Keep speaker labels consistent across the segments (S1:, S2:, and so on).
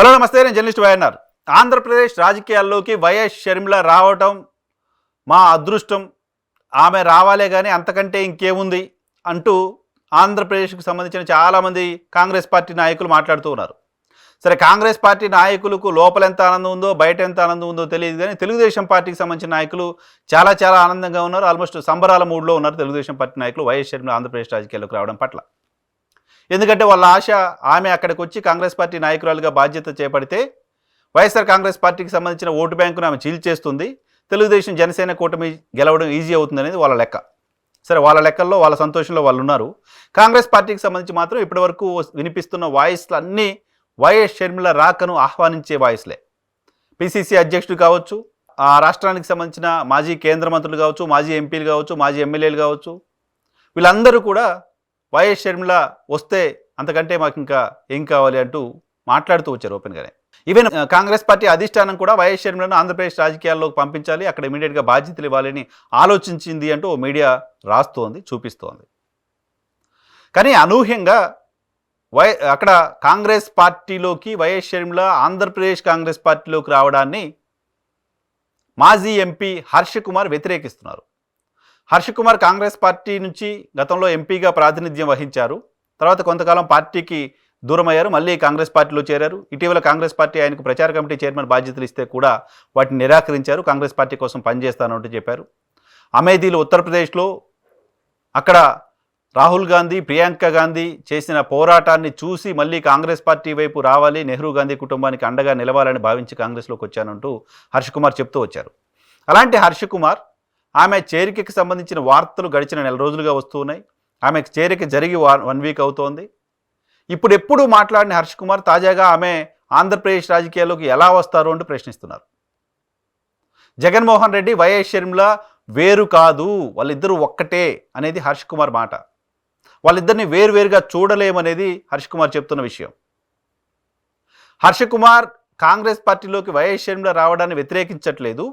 S1: Hello నమస్తే నేను journalist YNR. Andhra Pradesh రాజకీయాల్లోకి వైఎస్ షర్మిల రావటం మా అదృష్టం. ఆమె రావాలే కానీ అంతకంటే ఇంకేముంది అంటూ ఆంధ్రప్రదేశ్కు సంబంధించిన చాలామంది కాంగ్రెస్ పార్టీ నాయకులు మాట్లాడుతూ ఉన్నారు. సరే కాంగ్రెస్ పార్టీ నాయకులకు లోపల ఎంత ఆనందం ఉందో బయట ఎంత ఆనందం ఉందో తెలియదు కానీ తెలుగుదేశం పార్టీకి సంబంధించిన నాయకులు చాలా చాలా ఆనందంగా ఉన్నారు. ఆల్మోస్ట్ సంబరాల మూడ్లో ఉన్నారు తెలుగుదేశం పార్టీ నాయకులు వైఎస్ షర్మిల ఆంధ్రప్రదేశ్ రాజకీయాల్లోకి రావడం పట్ల. ఎందుకంటే వాళ్ళ ఆశ ఆమె అక్కడికి వచ్చి కాంగ్రెస్ పార్టీ నాయకురాలుగా బాధ్యత చేపడితే వైఎస్ఆర్ కాంగ్రెస్ పార్టీకి సంబంధించిన ఓటు బ్యాంకును ఆమె చీల్చేస్తుంది తెలుగుదేశం జనసేన కూటమి గెలవడం ఈజీ అవుతుంది అనేది వాళ్ళ లెక్క. సరే వాళ్ళ లెక్కల్లో వాళ్ళ సంతోషంలో వాళ్ళు ఉన్నారు. కాంగ్రెస్ పార్టీకి సంబంధించి మాత్రం ఇప్పటివరకు వినిపిస్తున్న వాయిస్లు అన్నీ వైఎస్ షర్మిల రాకను ఆహ్వానించే వాయిస్లే. పిసిసి అధ్యక్షుడు కావచ్చు ఆ రాష్ట్రానికి సంబంధించిన మాజీ కేంద్ర మంత్రులు కావచ్చు మాజీ ఎంపీలు కావచ్చు మాజీ ఎమ్మెల్యేలు కావచ్చు వీళ్ళందరూ కూడా వైఎస్ షర్మిల వస్తే అంతకంటే మాకు ఇంకా ఏం కావాలి అంటూ మాట్లాడుతూ వచ్చారు ఓపెన్గానే. ఈవెన్ కాంగ్రెస్ పార్టీ అధిష్టానం కూడా వైఎస్ షర్మిలను ఆంధ్రప్రదేశ్ రాజకీయాల్లోకి పంపించాలి అక్కడ ఇమీడియట్గా బాధ్యతలు ఇవ్వాలని ఆలోచించింది అంటూ ఓ మీడియా రాస్తోంది చూపిస్తోంది. కానీ అనూహ్యంగా వై అక్కడ కాంగ్రెస్ పార్టీలోకి వైఎస్ షర్మిల ఆంధ్రప్రదేశ్ కాంగ్రెస్ పార్టీలోకి రావడాన్ని మాజీ ఎంపీ హర్ష కుమార్ వ్యతిరేకిస్తున్నారు. హర్ష కుమార్ కాంగ్రెస్ పార్టీ నుంచి గతంలో ఎంపీగా ప్రాతినిధ్యం వహించారు. తర్వాత కొంతకాలం పార్టీకి దూరమయ్యారు. మళ్ళీ కాంగ్రెస్ పార్టీలో చేరారు. ఇటీవల కాంగ్రెస్ పార్టీ ఆయనకు ప్రచార కమిటీ చైర్మన్ బాధ్యతలు ఇస్తే కూడా వాటిని నిరాకరించారు. కాంగ్రెస్ పార్టీ కోసం పనిచేస్తానంటూ చెప్పారు. అమేధీలు ఉత్తరప్రదేశ్లో అక్కడ రాహుల్ గాంధీ ప్రియాంక గాంధీ చేసిన పోరాటాన్ని చూసి మళ్ళీ కాంగ్రెస్ పార్టీ వైపు రావాలి. నెహ్రూ గాంధీ కుటుంబానికి అండగా నిలవాలని భావించి కాంగ్రెస్లోకి వచ్చానంటూ హర్ష కుమార్ చెప్తూ వచ్చారు. అలాంటి హర్ష కుమార్ ఆమె చేరికకి సంబంధించిన వార్తలు గడిచిన నెల రోజులుగా వస్తున్నాయి ఆమె చేరిక జరిగి వన్ వీక్ అవుతోంది. ఇప్పుడు ఎప్పుడు మాట్లాడిన హర్ష కుమార్ తాజాగా ఆమె ఆంధ్రప్రదేశ్ రాజకీయాల్లోకి ఎలా వస్తారు అంటూ ప్రశ్నిస్తున్నారు. జగన్మోహన్ రెడ్డి వైఎస్ షర్మిల వేరు కాదు వాళ్ళిద్దరూ ఒక్కటే అనేది హర్ష్ కుమార్ మాట. వాళ్ళిద్దరిని వేరువేరుగా చూడలేమనేది హర్ష్ కుమార్ చెప్తున్న విషయం. హర్ష కుమార్ కాంగ్రెస్ పార్టీలోకి వైఎస్ షర్మిల రావడాన్ని వ్యతిరేకించట్లేదు.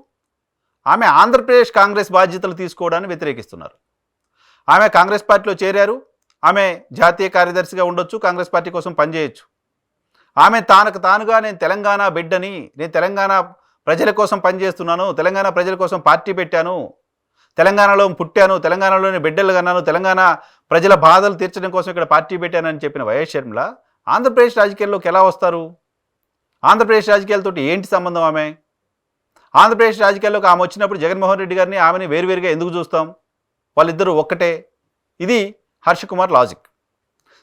S1: ఆమె ఆంధ్రప్రదేశ్ కాంగ్రెస్ బాధ్యతలు తీసుకోవడాన్ని వ్యతిరేకిస్తున్నారు. ఆమె కాంగ్రెస్ పార్టీలో చేరారు. ఆమె జాతీయ కార్యదర్శిగా ఉండొచ్చు కాంగ్రెస్ పార్టీ కోసం పనిచేయొచ్చు. ఆమె తానకు తానుగా నేను తెలంగాణ బిడ్డని నేను తెలంగాణ ప్రజల కోసం పనిచేస్తున్నాను తెలంగాణ ప్రజల కోసం పార్టీ పెట్టాను తెలంగాణలో పుట్టాను తెలంగాణలోని బిడ్డలు కన్నాను తెలంగాణ ప్రజల బాధలు తీర్చడం కోసం ఇక్కడ పార్టీ పెట్టానని చెప్పిన వైఎస్ షర్మిల ఆంధ్రప్రదేశ్ రాజకీయాల్లోకి ఎలా వస్తారు? ఆంధ్రప్రదేశ్ రాజకీయాలతో ఏంటి సంబంధం ఆమె? ఆంధ్రప్రదేశ్ రాజకీయాల్లోకి ఆమె వచ్చినప్పుడు జగన్మోహన్ రెడ్డి గారిని ఆమెని వేరువేరుగా ఎందుకు చూస్తాం? వాళ్ళిద్దరూ ఒక్కటే. ఇది హర్ష కుమార్ లాజిక్.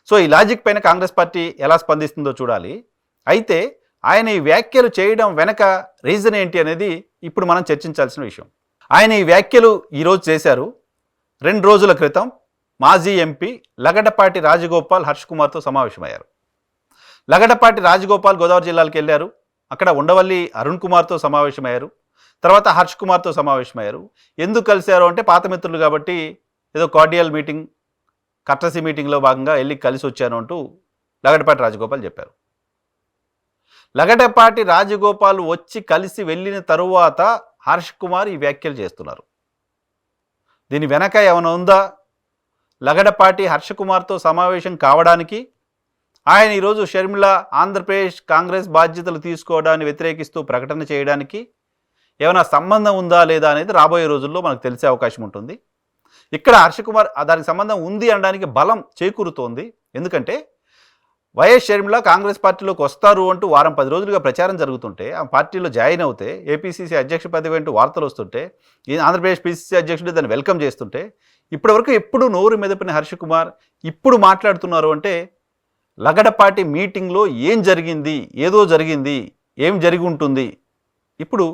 S1: సో ఈ లాజిక్ పైన కాంగ్రెస్ పార్టీ ఎలా స్పందిస్తుందో చూడాలి. అయితే ఆయన ఈ వ్యాఖ్యలు చేయడం వెనక రీజన్ ఏంటి అనేది ఇప్పుడు మనం చర్చించాల్సిన విషయం. ఆయన ఈ వ్యాఖ్యలు ఈరోజు చేశారు. రెండు రోజుల క్రితం మాజీ ఎంపీ లగడపాటి రాజగోపాల్ హర్ష్ కుమార్తో సమావేశమయ్యారు. లగడపాటి రాజగోపాల్ గోదావరి జిల్లాలకు వెళ్ళారు. అక్కడ ఉండవల్లి అరుణ్ కుమార్తో సమావేశమయ్యారు. తర్వాత హర్ష్ కుమార్తో సమావేశమయ్యారు. ఎందుకు కలిశారు అంటే పాత మిత్రులు కాబట్టి ఏదో కార్డియల్ మీటింగ్ కట్టసి మీటింగ్లో భాగంగా వెళ్ళి కలిసి వచ్చాను అంటూ లగడపాటి రాజగోపాల్ చెప్పారు. లగడపాటి రాజగోపాల్ వచ్చి కలిసి వెళ్ళిన తరువాత హర్ష్ కుమార్ ఈ వ్యాఖ్యలు చేస్తున్నారు. దీని వెనక ఏమైనా ఉందా? లగడపాటి హర్ష కుమార్తో సమావేశం కావడానికి ఆయన ఈరోజు షర్మిల ఆంధ్రప్రదేశ్ కాంగ్రెస్ బాధ్యతలు తీసుకోవడాన్ని వ్యతిరేకిస్తూ ప్రకటన చేయడానికి ఏమైనా సంబంధం ఉందా లేదా అనేది రాబోయే రోజుల్లో మనకు తెలిసే అవకాశం ఉంటుంది. ఇక్కడ హర్షకుమార్ దానికి సంబంధం ఉంది అనడానికి బలం చేకూరుతోంది. ఎందుకంటే వైఎస్ షర్మిల కాంగ్రెస్ పార్టీలోకి వస్తారు అంటూ వారం పది రోజులుగా ప్రచారం జరుగుతుంటే ఆ పార్టీలో జాయిన్ అవుతే ఏపీసీసీ అధ్యక్ష పదవి అంటూ వార్తలు వస్తుంటే ఈ ఆంధ్రప్రదేశ్ పీసీసీ అధ్యక్షుడు దాన్ని వెల్కమ్ చేస్తుంటే ఇప్పటివరకు ఎప్పుడు నోరు మెదపిన హర్ష కుమార్ ఇప్పుడు మాట్లాడుతున్నారు అంటే లగడపాటి మీటింగ్లో ఏం జరిగింది ఏదో జరిగింది ఏం జరిగి ఉంటుంది? ఇప్పుడు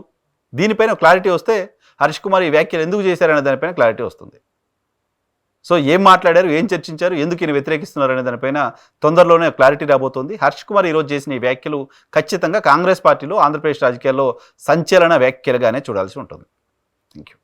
S1: దీనిపైన క్లారిటీ వస్తే హర్ష్ కుమార్ ఈ వ్యాఖ్యలు ఎందుకు చేశారనే దానిపైన క్లారిటీ వస్తుంది. సో ఏం మాట్లాడారు ఏం చర్చించారు ఎందుకు ఈయన వ్యతిరేకిస్తున్నారు అనే దానిపైన తొందరలోనే క్లారిటీ రాబోతోంది. హర్ష్ కుమార్ ఈరోజు చేసిన ఈ వ్యాఖ్యలు ఖచ్చితంగా కాంగ్రెస్ పార్టీలో ఆంధ్రప్రదేశ్ రాజకీయాల్లో సంచలన వ్యాఖ్యలుగానే చూడాల్సి ఉంటుంది. Thank you